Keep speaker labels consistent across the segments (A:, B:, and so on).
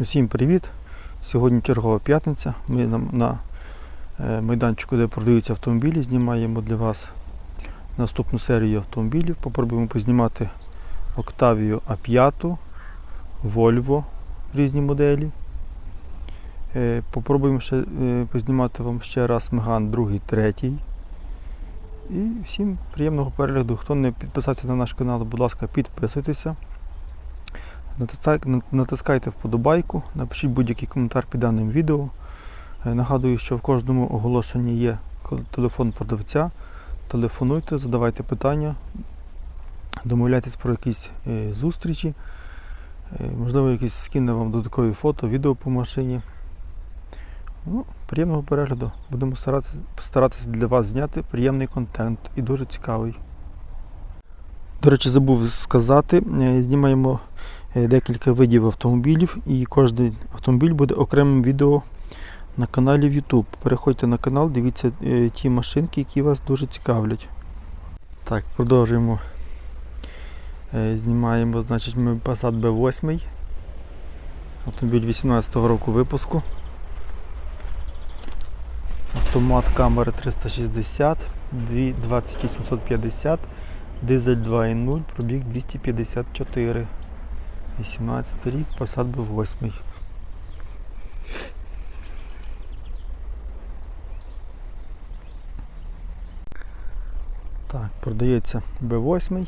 A: Усім привіт! Сьогодні чергова п'ятниця. Ми на, е, майданчику, де продаються автомобілі, знімаємо для вас наступну серію автомобілів. Попробуємо познімати Octavia A5, Volvo різні моделі. Е, Попробуємо ще е, познімати вам ще раз Megane 2, 3. І всім приємного перегляду. Хто не підписався на наш канал, будь ласка, підписуйтеся. Натискай- на- Натискайте вподобайку, напишіть будь-який коментар під даним відео. Е, Нагадую, що в кожному оголошенні є телефон продавця. Телефонуйте, задавайте питання, домовляйтесь про якісь е, зустрічі. Е, Можливо, якісь скине вам додаткові фото, відео по машині. Ну, приємного перегляду. Будемо старатися, для вас зняти приємний контент і дуже цікавий. До речі, забув сказати, знімаємо декілька видів автомобілів, і кожен автомобіль буде окремим відео на каналі в YouTube. Переходьте на канал, дивіться е, ті машинки, які вас дуже цікавлять. Так, продовжуємо. Е, Знімаємо, значить, ми Passat B8. Автомобіль 18-го року випуску. Автомат камери 360, 20850, дизель 2.0, пробіг 254. 18 рік, Passat B8. Так, продається B8.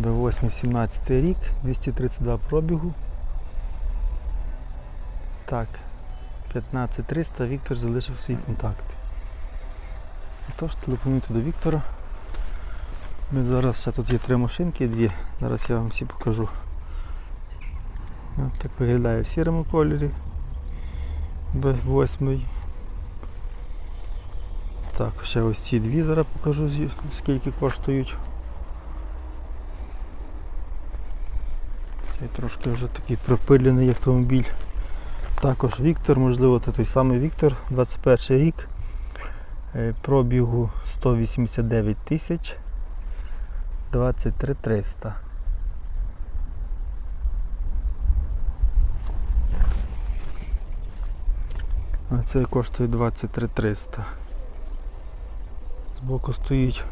A: B8 17 рік, 232 пробігу. Так, 15300, Віктор залишив свої контакти. Тож, телефонуйте до Віктора. Ми зараз ще тут є три машинки, дві. Зараз я вам всі покажу. От так виглядає в сірому кольорі. Б8. Так, ще ось ці дві зараз покажу, скільки коштують. Цей трошки вже такий пропилений автомобіль. Також Віктор, можливо, це той самий Віктор, 21 рік. Е, Пробігу 189 тисяч. 23 300. А це коштує 23 300. Збоку стоїть.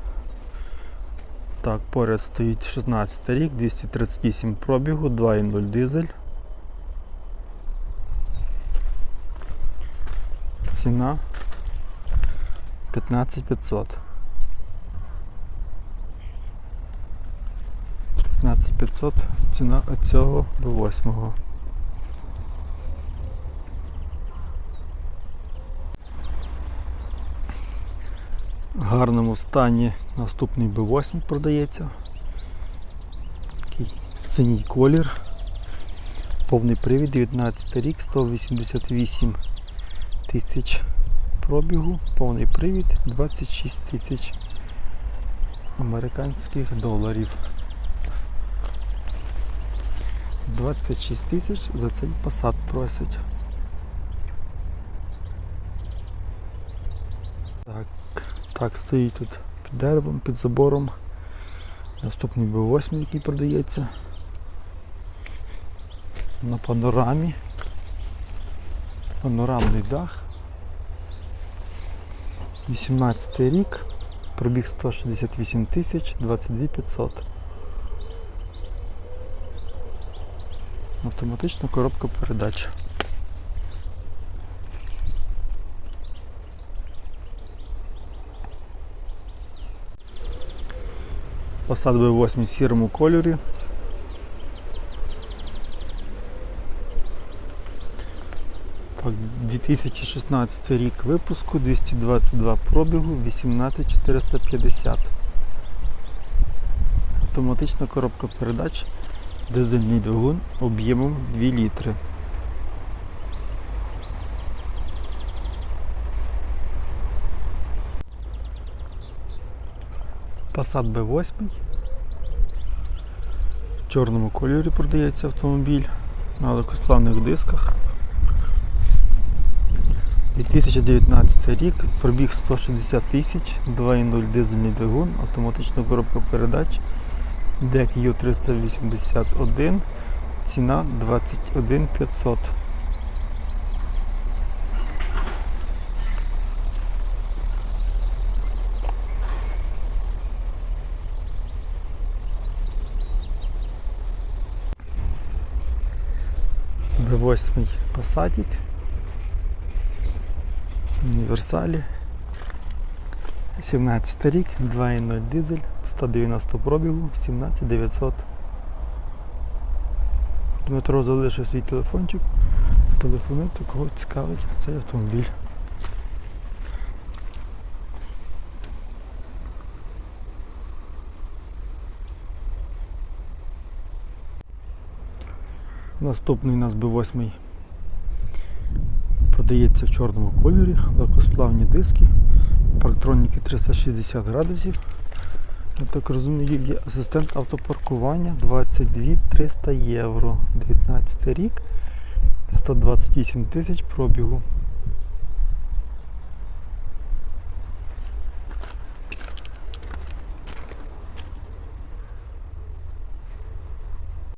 A: Так, поряд стоїть 16 рік, 238 пробігу, 2.0 дизель. Ціна 15 15500 ціна цього до 8. В гарному стані наступний B8 продається. Такий синій колір. Повний привід, 19 рік, 188 тисяч пробігу, повний привід 26 тисяч американських доларів. 26 тисяч за цей посад просять. Так, так, стоїть тут під деревом, під забором. Наступний B8, який продається. На панорамі. Панорамний дах. 18 рік. Пробіг 168 тисяч, 22 500. Автоматична коробка передач. Passat B8 в сірому кольорі. Так, 2016 рік випуску, 222 пробігу, 18450. Автоматична коробка передач, дизельний двигун об'ємом 2 літри. Passat B8. В чорному кольорі продається автомобіль на легкосплавних дисках. 2019 рік, пробіг 160 тисяч, 2.0 дизельний двигун, автоматична коробка передач, Дек Ю381, ціна 21 500. Б8 Passatик. Універсалі. 17 рік, 2.0 дизель, 190 пробігу, 17900. Дмитро залишив свій телефончик. Телефонуйте, кого цікавить цей автомобіль. Наступний у нас B8 продається в чорному кольорі, легкосплавні диски, парктроніки 360 градусів. Я так розумію, є асистент автопаркування 22 300 євро. 19 рік, 128 тисяч пробігу.